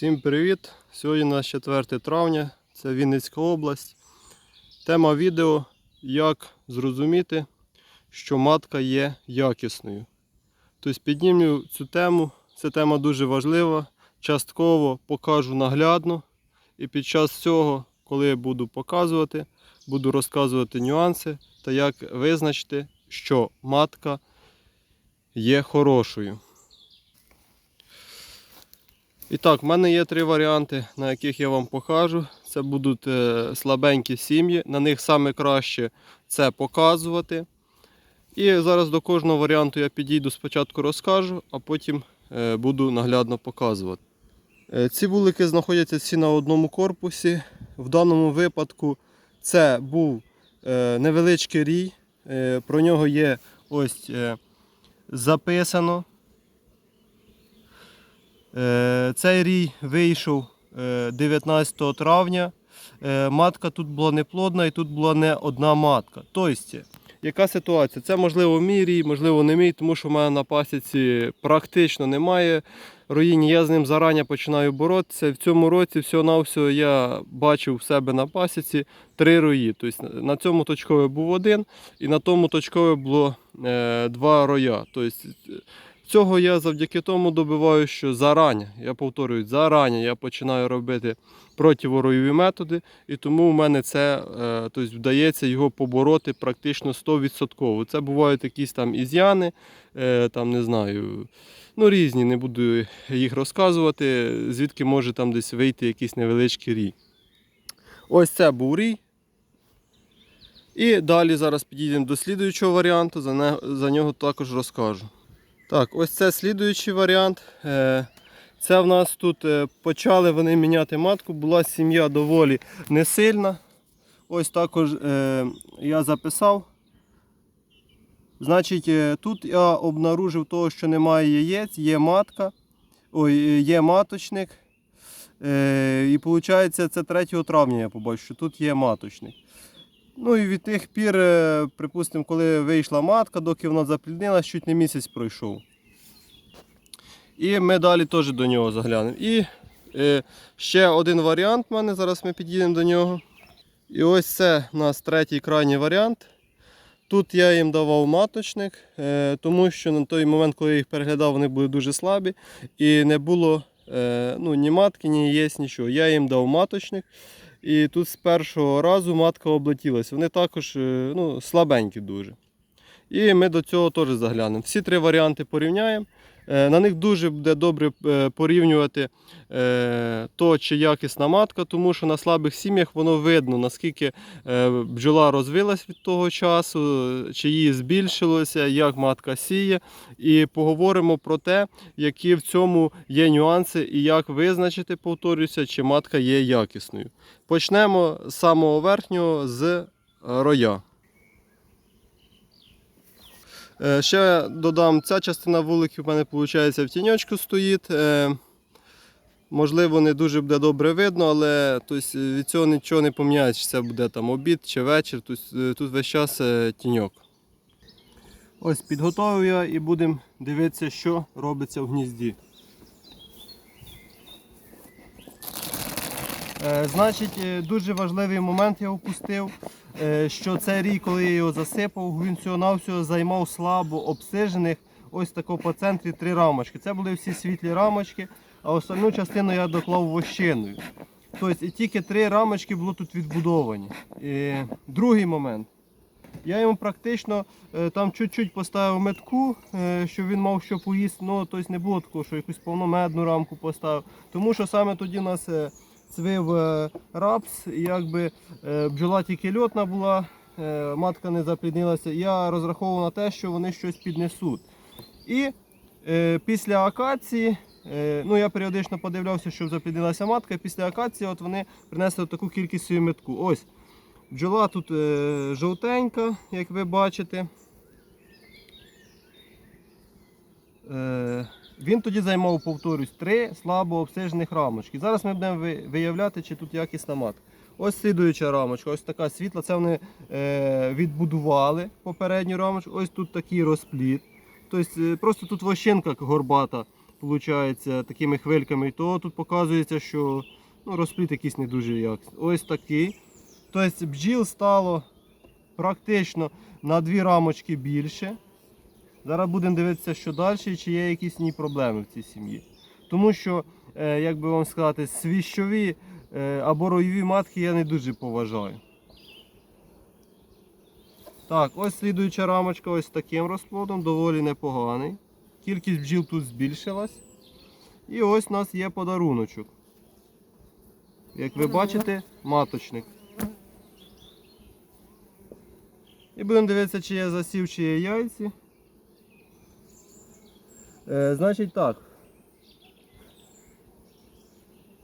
Всім привіт! Сьогодні у нас 4 травня, це Вінницька область. Тема відео як зрозуміти, що матка є якісною. Тобто піднімлю цю тему, ця тема дуже важлива. Частково покажу наглядно. І під час цього, коли я буду показувати, буду розказувати нюанси та як визначити, що матка є хорошою. І так, в мене є три варіанти, на яких я вам покажу. Це будуть е, слабенькі сім'ї. На них саме краще це показувати. І зараз до кожного варіанту я підійду спочатку розкажу, а потім е, буду наглядно показувати. Е, Ці вулики знаходяться всі на одному корпусі. В даному випадку це був невеличкий рій. Про нього є ось записано. Е, Цей рій вийшов е, 19 травня. Е, Матка тут була неплодна і тут була не одна матка. Тобто, яка ситуація? Це можливо мій рій, можливо, не мій, тому що в мене на пасіці практично немає роїні. Я з ним зарані починаю боротися. В цьому році всього-навсього я бачив в себе на пасіці три рої. Тобто на цьому точкові був один, і на тому точкові було е, два роя. Тобто, Цього я завдяки тому добиваю, що зарані, я повторюю, зарані я починаю робити противоройові методи, і тому в мене це е, тобто, вдається його побороти практично 100%. Це бувають якісь там ізяни, е, там не знаю, ну різні, не буду їх розказувати, звідки може там десь вийти якийсь невеличкий рій. Ось це був рій. І далі зараз підійдемо до слідуючого варіанту, за, нього також розкажу. Так, ось це слідуючий варіант. Е, Це в нас тут е, почали вони міняти матку, була сім'я доволі несильна. Ось також е, я записав. Значить, тут я обнаружив того, що немає яєць, є матка, ой, є маточник. І виходить, це 3 травня я побачив, що тут є маточник. Ну і від тих пір, е, припустимо, коли вийшла матка, доки вона запліднилась, чуть не місяць пройшов. І ми далі теж до нього заглянемо. І е, ще один варіант в мене, зараз ми підійдемо до нього. І ось це у нас третій крайній варіант. Тут я їм давав маточник, е, тому що на той момент, коли я їх переглядав, вони були дуже слабі і не було е, ну, ні матки, ні яєць, нічого. Я їм дав маточник. І тут з першого разу матка облетілася. Вони також е, ну, слабенькі дуже. І ми до цього теж заглянемо. Всі три варіанти порівняємо. Е, На них дуже буде добре е, порівнювати е, то, чи якісна матка, тому що на слабих сім'ях воно видно, наскільки бджола розвилась від того часу, чи її збільшилося, як матка сіє. І поговоримо про те, які в цьому є нюанси і як визначити, повторюся, чи матка є якісною. Почнемо з самого верхнього з роя. Е, Ще додам, ця частина вуликів у мене виходить в тіньочку стоїть. Е, Можливо, не дуже буде добре видно, але тобто, від цього нічого не поміняється, чи це буде там обід чи вечір. Тобто, тут весь час тіньок. Ось підготовив я і будемо дивитися, що робиться в гнізді. Значить, дуже важливий момент я опустив, що цей рій, коли я його засипав, він всього-навсього займав слабо обсижених ось тако по центрі три рамочки. Це були всі світлі рамочки, а остальну частину я доклав вощиною. Тобто і тільки три рамочки було тут відбудовані. Е, Другий момент. Я йому практично е, там чуть-чуть поставив метку, е, щоб він мав що поїсти. Ну, тобто не було такого, що якусь повномедну рамку поставив. Тому що саме тоді у нас цвив е, рапс, якби е, бджола тільки льотна була, е, матка не запліднилася. Я розраховував на те, що вони щось піднесуть. І після акації, ну я періодично подивлявся, щоб запліднилася матка. і Після акації от вони принесли таку кількість свою метку. Ось. Бджола тут жовтенька, як ви бачите. Він тоді займав, повторюсь, три слабо обсижених рамочки. Зараз ми будемо виявляти, чи тут якісна матка. Ось слідуюча рамочка, ось така світла. Це вони е, відбудували попередню рамочку. Ось тут такий розпліт. Тобто, е, просто тут вощинка горбата виходить, такими хвильками, то тут показується, що ну, розпліт якийсь не дуже якісний. Ось такий. Тобто бджіл стало практично на дві рамочки більше. Зараз будемо дивитися, що далі, чи є якісь ні проблеми в цій сім'ї. Тому що, е, як би вам сказати, свіщові е, або роєві матки я не дуже поважаю. Так, ось слідуюча рамочка ось таким розплодом, доволі непоганий. Кількість бджіл тут збільшилась. І ось у нас є подаруночок. Як ви бачите, маточник. І будемо дивитися, чи є засів, чи є яйці. Е, значить так.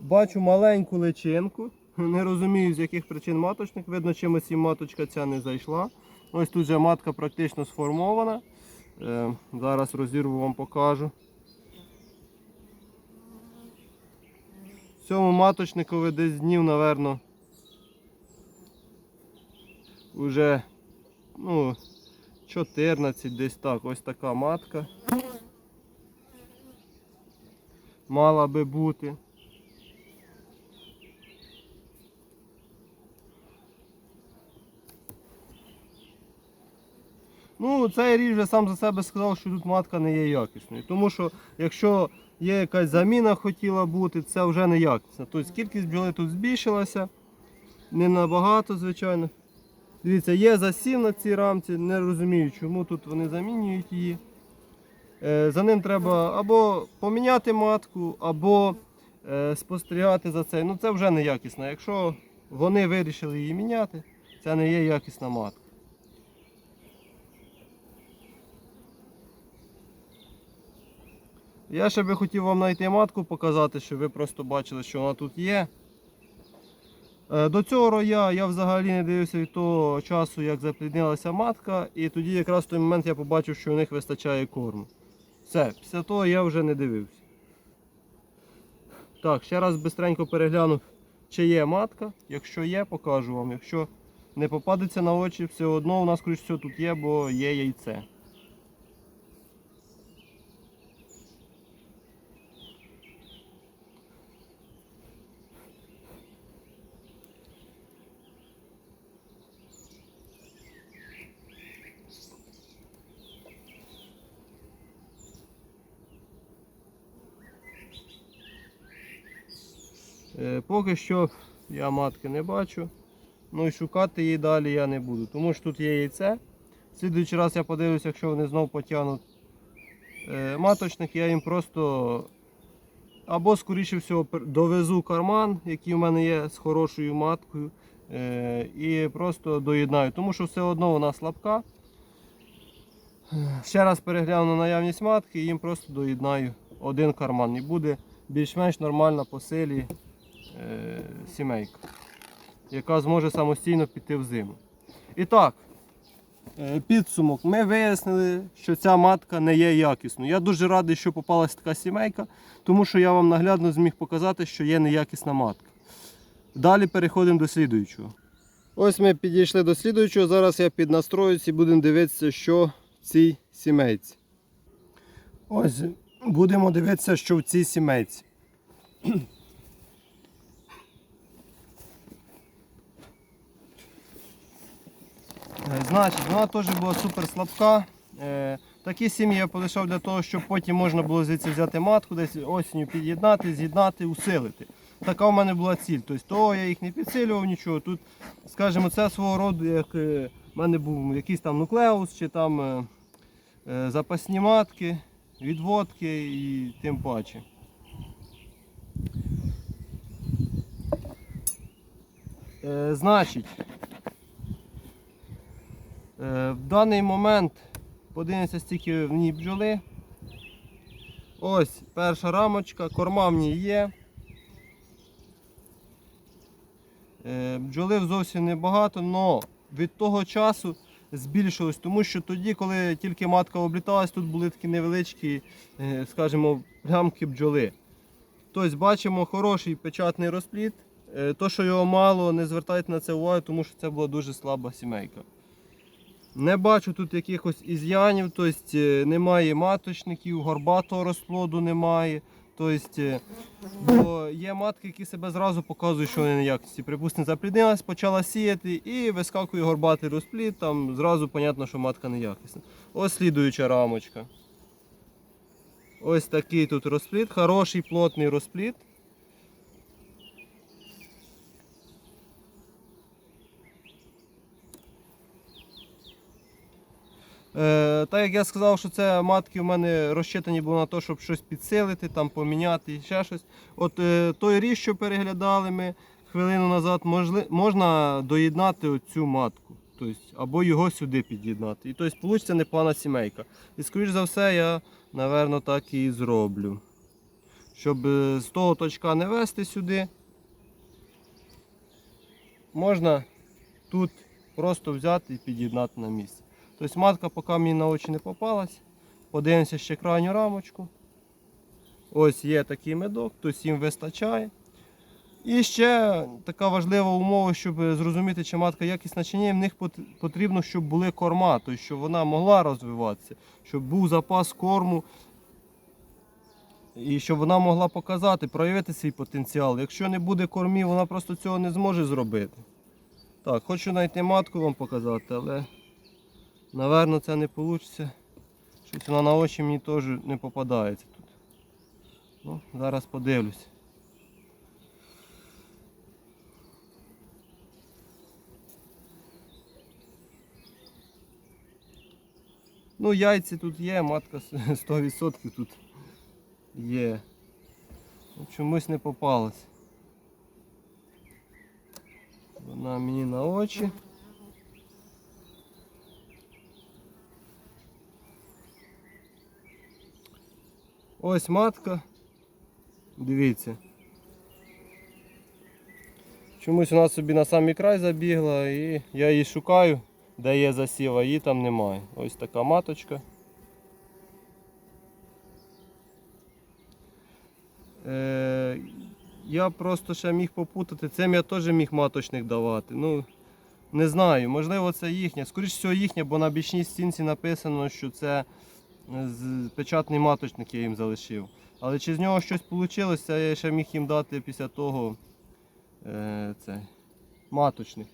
Бачу маленьку личинку. Не розумію, з яких причин маточник. Видно, чимось і маточка ця не зайшла. Ось тут вже матка практично сформована. Е, зараз розірву вам покажу. Цьому маточникові десь днів, напевно, уже ну, 14 десь так. Ось така матка. Мала би бути. Ну, цей ріж вже сам за себе сказав, що тут матка не є якісною. Тому що якщо є якась заміна хотіла бути, це вже не якісна. Тобто кількість бджоли тут збільшилася. Не набагато, звичайно. Дивіться, є засів на цій рамці, не розумію, чому тут вони замінюють її. Е, За ним треба або поміняти матку, або е, спостерігати за цей. Ну це вже не якісно. Якщо вони вирішили її міняти, це не є якісна матка. Я ще би хотів вам знайти матку показати, щоб ви просто бачили, що вона тут є. Е, До цього роя я взагалі не дивився від того часу, як запліднилася матка, і тоді якраз в той момент я побачив, що у них вистачає корму. Все, після того я вже не дивився. Так, ще раз бистренько перегляну, чи є матка. Якщо є, покажу вам. Якщо не попадеться на очі, все одно у нас скоріш все тут є, бо є яйце. Поки що я матки не бачу. Ну і шукати її далі я не буду. Тому що тут є яйце. Слідуючий раз я подивлюся, якщо вони знов потягнуть е, маточник, я їм просто або, скоріше всього, довезу карман, який у мене є з хорошою маткою. е, І просто доєднаю, тому що все одно вона слабка. Е, Ще раз перегляну наявність матки і їм просто доєднаю один карман. І буде більш-менш нормальна по силі е, сімейка, яка зможе самостійно піти в зиму. І так, е, підсумок. Ми вияснили, що ця матка не є якісною. Я дуже радий, що попалась така сімейка, тому що я вам наглядно зміг показати, що є неякісна матка. Далі переходимо до слідуючого. Ось ми підійшли до слідуючого. Зараз я піднастроюсь і будемо дивитися, що в цій сімейці. Ось будемо дивитися, що в цій сімейці. Значить, вона теж була супер слабка. Е, Такі сім'ї я полишав для того, щоб потім можна було звідси взяти матку, десь осінню під'єднати, з'єднати, усилити. Така в мене була ціль. Тобто того я їх не підсилював нічого. Тут, скажімо, це свого роду, як е, в мене був якийсь там нуклеус чи там е, запасні матки, відводки і тим паче. Значить, В даний момент подивимося стільки в ній бджоли. Ось перша рамочка, корма в ній є. Е, Бджоли зовсім небагато, але від того часу збільшилось, тому що тоді, коли тільки матка обліталась, тут були такі невеличкі, е, скажімо, плямки бджоли. Тобто бачимо хороший печатний розпліт. Е, То, що його мало, не звертайте на це увагу, тому що це була дуже слаба сімейка. Не бачу тут якихось із'янів, тобто е, немає маточників, горбатого розплоду немає. Тобто, е, бо є матки, які себе зразу показують, що вони неякісні. Припустимо, запліднилась, почала сіяти і вискакує горбатий розплід, там зразу зрозуміло, що матка неякісна. Ось слідуюча рамочка. Ось такий тут розплід, хороший плотний розплід. Так як я сказав, що це матки в мене розчитані були на те, щоб щось підсилити, там поміняти ще щось. От е, той ріж, що переглядали ми хвилину назад, можна доєднати оцю матку. Тобто, або його сюди під'єднати. І тобто вийде непогана сімейка. І скоріш за все, я, напевно, так і зроблю. Щоб е, з того точка не вести сюди, можна тут просто взяти і під'єднати на місце. Тобто матка поки мені на очі не попалась. Подивимося ще крайню рамочку. Ось є такий медок, тобто їм вистачає. І ще така важлива умова, щоб зрозуміти, чи матка якісна чи ні, в них потрібно, щоб були корма, тобто, щоб вона могла розвиватися, щоб був запас корму. І щоб вона могла показати, проявити свій потенціал. Якщо не буде кормів, вона просто цього не зможе зробити. Так, хочу знайти матку вам показати, але Наверно, це не вийде. Щось вона на очі мені теж не попадається тут. Ну, зараз подивлюсь. Ну, яйці тут є, матка 100% тут є. Ну, Чомусь не попалась. Вона мені на очі. Ось матка. Дивіться. Чомусь вона собі на самий край забігла і я її шукаю, де є засів, а її там немає. Ось така маточка. Е, я просто ще міг попутати. Цим я теж міг маточник давати. Ну, не знаю, можливо це їхня. Скоріше всього їхня, бо на бічній стінці написано, що це печатний маточник я їм залишив. Але чи з нього щось вийшло, я ще міг їм дати після того е, це, маточник.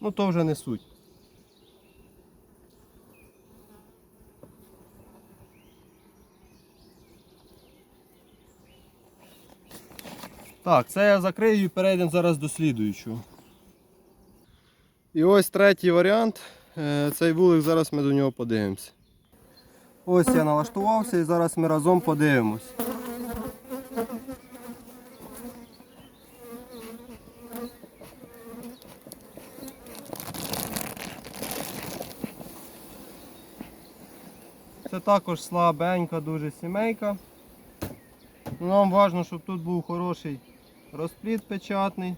Ну то вже не суть. Так, це я закрию і перейдемо зараз до слідуючого. І ось третій варіант. Е, Цей вулик, зараз ми до нього подивимося. Ось я налаштувався і зараз ми разом подивимось. Це також слабенька дуже сімейка. Нам важливо, щоб тут був хороший розплід печатний.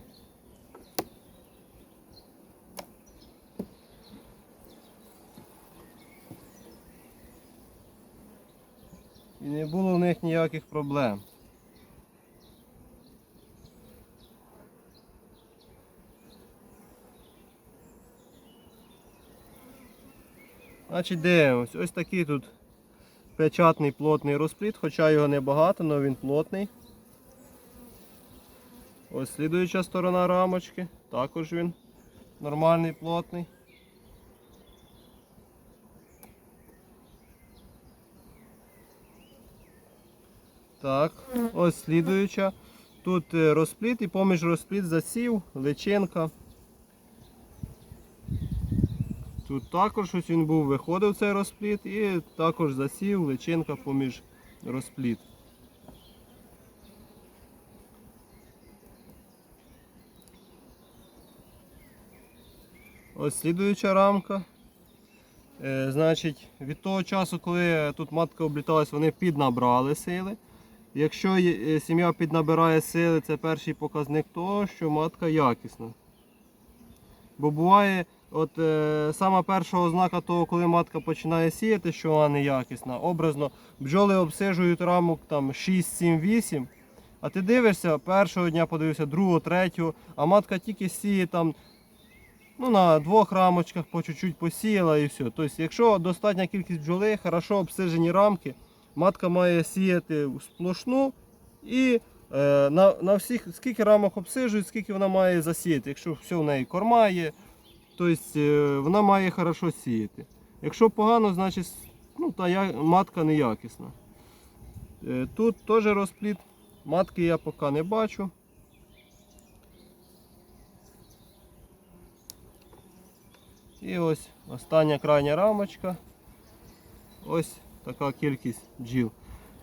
І не було в них ніяких проблем. Значить дивимось, ось такий тут печатний плотний розплід, хоча його небагато, але він плотний. Ось слідуюча сторона рамочки, також він нормальний, плотний. Так, ось слідуюча. Тут е, розплід і поміж розплід засів, личинка. Тут також ось він був, виходив цей розплід і також засів, личинка поміж розплід. Ось слідуюча рамка. Е, значить, від того часу, коли тут матка обліталась, вони піднабрали сили. Якщо е, сім'я піднабирає сили, це перший показник того, що матка якісна. Бо буває, от е, сама перша ознака того, коли матка починає сіяти, що вона неякісна, образно, бджоли обсижують рамок там 6, 7, 8. А ти дивишся, першого дня подивився, другого, третього, а матка тільки сіє там Ну, на двох рамочках по чуть-чуть посіяла і все. Тобто, якщо достатня кількість бджоли, хорошо обсижені рамки, матка має сіяти сплошну і е, на, на всіх, скільки рамок обсижують, скільки вона має засіяти. Якщо все в неї корма є, тобто е, вона має хорошо сіяти. Якщо погано, значить ну, та я, матка неякісна. Е, тут теж розпліт. Матки я поки не бачу. І ось остання крайня рамочка. Ось така кількість бджіл.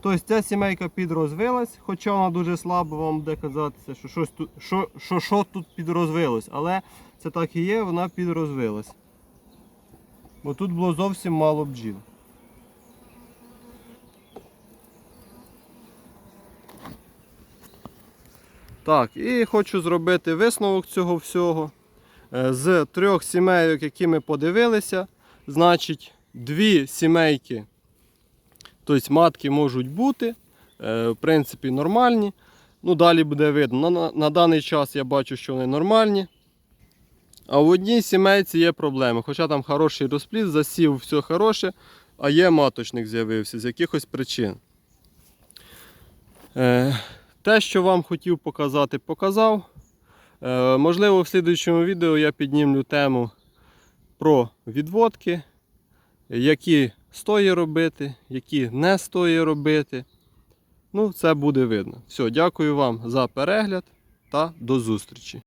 Тобто ця сімейка підрозвилась, хоча вона дуже слабо вам буде казатися, що щось тут, що, що, що тут підрозвилось. Але це так і є, вона підрозвилась. Бо тут було зовсім мало бджіл. Так, і хочу зробити висновок цього всього. Е, З трьох сімейок, які ми подивилися, значить, дві сімейки, тобто матки можуть бути, е, в принципі, нормальні. Ну, далі буде видно. На, на, даний час я бачу, що вони нормальні. А в одній сімейці є проблеми. Хоча там хороший розпліт, засів, все хороше, а є маточник з'явився з якихось причин. Е, те, що вам хотів показати, показав. Е, можливо, в слідуючому відео я піднімлю тему про відводки, які стоїть робити, які не стоїть робити. Ну, це буде видно. Все, дякую вам за перегляд та до зустрічі.